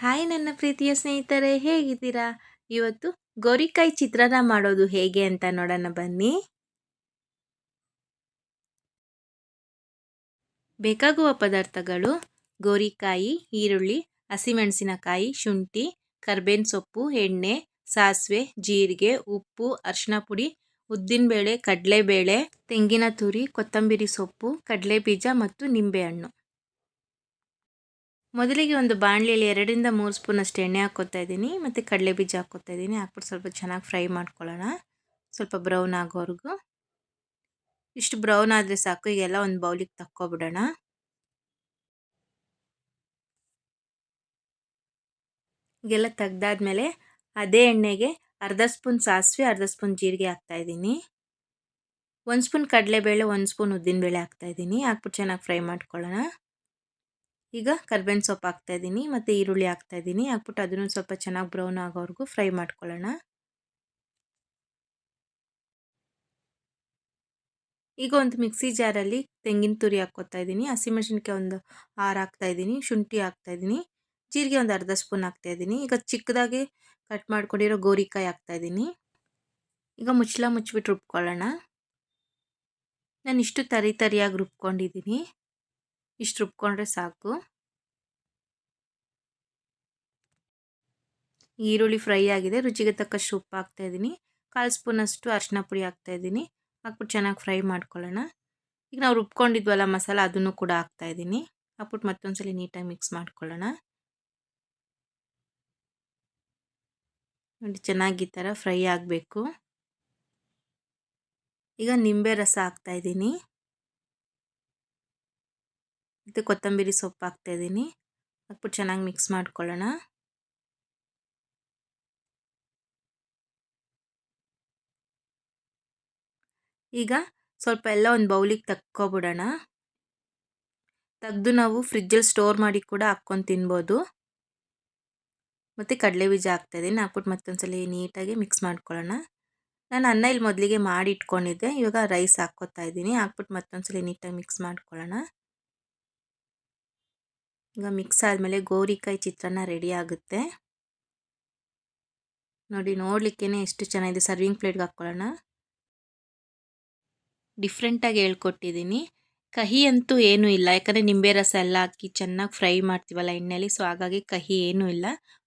Hi ನನ್ನ ಪ್ರೀತಿಯ ಸ್ನೇಹಿತರೆ, ಹೇಗಿದ್ದೀರಾ? ಇವತ್ತು ಗೋರಿಕಾಯಿ ಚಿತ್ರಾನ್ನ ಮಾಡೋದು ಹೇಗೆ ಅಂತ ನೋಡೋಣ ಬನ್ನಿ. ಬೇಕಾಗುವ ಪದಾರ್ಥಗಳು ಗೋರಿಕಾಯಿ, ಈರುಳ್ಳಿ, ಹಸಿಮೆಣಸಿನಕಾಯಿ, ಶುಂಠಿ, ಕರ್ಬೇನ್ ಸೊಪ್ಪು, ಎಣ್ಣೆ, ಸಾಸಿವೆ, ಜೀರಿಗೆ, ಉಪ್ಪು ಅರಿಶಿನ ಪುಡಿ, ಉದ್ದಿನಬೇಳೆ, ಕಡಲೆಬೇಳೆ, ತೆಂಗಿನ ತುರಿ, ಕೊತ್ತಂಬರಿ ಸೊಪ್ಪು ಕಡಲೆ ಬೀಜ ಮತ್ತು ನಿಂಬೆಹಣ್ಣು. ಮೊದಲಿಗೆ ಒಂದು ಬಾಣಲಿಯಲ್ಲಿ ಎರಡರಿಂದ ಮೂರು ಸ್ಪೂನ್ ಅಷ್ಟು ಎಣ್ಣೆ ಹಾಕ್ಕೊತಾ ಇದ್ದೀನಿ, ಮತ್ತು ಕಡಲೆ ಬೀಜ ಹಾಕ್ಕೋತಾ ಇದ್ದೀನಿ. ಹಾಕ್ಬಿಟ್ಟು ಸ್ವಲ್ಪ ಚೆನ್ನಾಗಿ ಫ್ರೈ ಮಾಡ್ಕೊಳ್ಳೋಣ. ಸ್ವಲ್ಪ ಬ್ರೌನ್ ಆಗೋವರೆಗೂ. ಇಷ್ಟು ಬ್ರೌನ್ ಆದರೆ ಸಾಕು, ಈಗೆಲ್ಲ ಒಂದು ಬೌಲಿಗೆ ತಕ್ಕೊಬಿಡೋಣ. ಈಗೆಲ್ಲ ತೆಗ್ದಾದ್ಮೇಲೆ ಅದೇ ಎಣ್ಣೆಗೆ ಅರ್ಧ ಸ್ಪೂನ್ ಸಾಸಿವೆ, ಅರ್ಧ ಸ್ಪೂನ್ ಜೀರಿಗೆ ಹಾಕ್ತಾಯಿದ್ದೀನಿ ಒಂದು ಸ್ಪೂನ್ ಕಡಲೆಬೇಳೆ, ಒಂದು ಸ್ಪೂನ್ ಉದ್ದಿನಬೇಳೆ ಹಾಕ್ತಾಯಿದ್ದೀನಿ ಹಾಕ್ಬಿಟ್ಟು ಚೆನ್ನಾಗಿ ಫ್ರೈ ಮಾಡ್ಕೊಳ್ಳೋಣ. ಈಗ ಕರ್ಬೇವಿನ ಸೊಪ್ಪು ಹಾಕ್ತಾಯಿದ್ದೀನಿ ಮತ್ತು ಈರುಳ್ಳಿ ಹಾಕ್ತಾಯಿದ್ದೀನಿ ಹಾಕ್ಬಿಟ್ಟು ಅದನ್ನು ಸ್ವಲ್ಪ ಚೆನ್ನಾಗಿ ಬ್ರೌನ್ ಆಗೋವರೆಗೂ ಫ್ರೈ ಮಾಡ್ಕೊಳ್ಳೋಣ. ಈಗ ಒಂದು ಮಿಕ್ಸಿ ಜಾರಲ್ಲಿ ತೆಂಗಿನ ತುರಿ ಹಾಕ್ಕೋತಾ ಇದ್ದೀನಿ. ಹಸಿಮೆಣ್ಸಿನ್ಕಾಯಿ ಒಂದು ಆರು ಹಾಕ್ತಾಯಿದ್ದೀನಿ ಶುಂಠಿ ಹಾಕ್ತಾಯಿದ್ದೀನಿ ಜೀರಿಗೆ ಒಂದು ಅರ್ಧ ಸ್ಪೂನ್ ಹಾಕ್ತಾಯಿದ್ದೀನಿ ಈಗ ಚಿಕ್ಕದಾಗಿ ಕಟ್ ಮಾಡ್ಕೊಂಡಿರೋ ಗೋರಿಕಾಯಿ ಹಾಕ್ತಾಯಿದ್ದೀನಿ ಈಗ ಮುಚ್ಚಳ ಮುಚ್ಚಿಬಿಟ್ಟು ರುಬ್ಕೊಳ್ಳೋಣ. ನಾನು ಇಷ್ಟು ತರಿ ತರಿಯಾಗಿ ರುಬ್ಕೊಂಡಿದ್ದೀನಿ. ಇಷ್ಟು ರುಬ್ಕೊಂಡ್ರೆ ಸಾಕು. ಈರುಳ್ಳಿ ಫ್ರೈ ಆಗಿದೆ. ರುಚಿಗೆ ತಕ್ಕಷ್ಟು ಉಪ್ಪು ಹಾಕ್ತಾಯಿದ್ದೀನಿ ಕಾಲು ಸ್ಪೂನಷ್ಟು ಅರಿಶಿನ ಪುಡಿ ಹಾಕ್ತಾಯಿದ್ದೀನಿ ಹಾಕ್ಬಿಟ್ಟು ಚೆನ್ನಾಗಿ ಫ್ರೈ ಮಾಡ್ಕೊಳ್ಳೋಣ. ಈಗ ನಾವು ರುಬ್ಕೊಂಡಿದ್ವಲ್ಲ ಮಸಾಲ ಅದನ್ನು ಕೂಡ ಹಾಕ್ತಾಯಿದ್ದೀನಿ ಹಾಕ್ಬಿಟ್ಟು ಮತ್ತೊಂದ್ಸಲಿ ನೀಟಾಗಿ ಮಿಕ್ಸ್ ಮಾಡ್ಕೊಳ್ಳೋಣ. ನೋಡಿ ಚೆನ್ನಾಗಿ ಈ ಥರ ಫ್ರೈ ಆಗಬೇಕು. ಈಗ ನಿಂಬೆ ರಸ ಹಾಕ್ತಾಯಿದ್ದೀನಿ ಮತ್ತು ಕೊತ್ತಂಬರಿ ಸೊಪ್ಪು ಹಾಕ್ತಾಯಿದ್ದೀನಿ. ಹಾಕ್ಬಿಟ್ಟು ಚೆನ್ನಾಗಿ ಮಿಕ್ಸ್ ಮಾಡ್ಕೊಳ್ಳೋಣ. ಈಗ ಸ್ವಲ್ಪ ಎಲ್ಲ ಒಂದು ಬೌಲಿಗೆ ತಕ್ಕೊಬಿಡೋಣ. ತೆಗೆದು ನಾವು ಫ್ರಿಜ್ಜಲ್ಲಿ ಸ್ಟೋರ್ ಮಾಡಿ ಕೂಡ ಹಾಕ್ಕೊಂಡು ತಿನ್ಬೋದು. ಮತ್ತು ಕಡಲೆ ಬೀಜ ಹಾಕ್ತಾಯಿದ್ದೀನಿ. ಹಾಕ್ಬಿಟ್ಟು ಮತ್ತೊಂದ್ಸಲ ನೀಟಾಗಿ ಮಿಕ್ಸ್ ಮಾಡ್ಕೊಳ್ಳೋಣ. ನಾನು ಅನ್ನ ಇಲ್ಲಿ ಮೊದಲಿಗೆ ಮಾಡಿ ಇಟ್ಕೊಂಡಿದ್ದೆ. ಇವಾಗ ರೈಸ್ ಹಾಕ್ಕೊತಾ ಇದ್ದೀನಿ. ಹಾಕ್ಬಿಟ್ಟು ಮತ್ತೊಂದ್ಸಲ ನೀಟಾಗಿ ಮಿಕ್ಸ್ ಮಾಡ್ಕೊಳ್ಳೋಣ. ಈಗ ಮಿಕ್ಸ್ ಆದಮೇಲೆ ಗೋರಿಕಾಯಿ ಚಿತ್ರಾನ್ನ ರೆಡಿ ಆಗುತ್ತೆ. ನೋಡಿ ನೋಡಲಿಕ್ಕೇ ಎಷ್ಟು ಚೆನ್ನಾಗಿದೆ ಸರ್ವಿಂಗ್ ಪ್ಲೇಟ್ಗೆ ಹಾಕ್ಕೊಳ್ಳೋಣ ಡಿಫ್ರೆಂಟಾಗಿ ಹೇಳ್ಕೊಟ್ಟಿದ್ದೀನಿ. ಕಹಿ ಅಂತೂ ಏನೂ ಇಲ್ಲ. ಯಾಕಂದರೆ ನಿಂಬೆ ರಸ ಎಲ್ಲ ಹಾಕಿ ಚೆನ್ನಾಗಿ ಫ್ರೈ ಮಾಡ್ತೀವಲ್ಲ ಎಣ್ಣೆಯಲ್ಲಿ ಸೊ ಹಾಗಾಗಿ ಕಹಿ ಏನೂ ಇಲ್ಲ.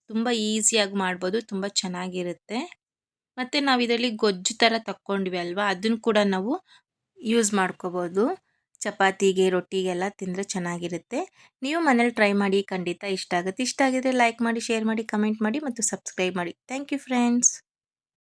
ತುಂಬ ಈಸಿಯಾಗಿ ಮಾಡ್ಬೋದು, ತುಂಬ ಚೆನ್ನಾಗಿರುತ್ತೆ. ಮತ್ತು ನಾವು ಇದರಲ್ಲಿ ಗೊಜ್ಜು ಥರ ತಕ್ಕೊಂಡ್ವಿ ಅಲ್ವಾ? ಅದನ್ನು ಕೂಡ ನಾವು ಯೂಸ್ ಮಾಡ್ಕೋಬೋದು. ಚಪಾತಿಗೆ, ರೊಟ್ಟಿಗೆಲ್ಲ ತಿಂದರೆ ಚೆನ್ನಾಗಿರುತ್ತೆ. ನೀವು ಮನೇಲಿ ಟ್ರೈ ಮಾಡಿ ಖಂಡಿತ ಇಷ್ಟ ಆಗುತ್ತೆ. ಇಷ್ಟ ಆಗಿದ್ರೆ ಲೈಕ್ ಮಾಡಿ ಶೇರ್ ಮಾಡಿ ಕಮೆಂಟ್ ಮಾಡಿ ಮತ್ತು ಸಬ್ಸ್ಕ್ರೈಬ್ ಮಾಡಿ. Thank you friends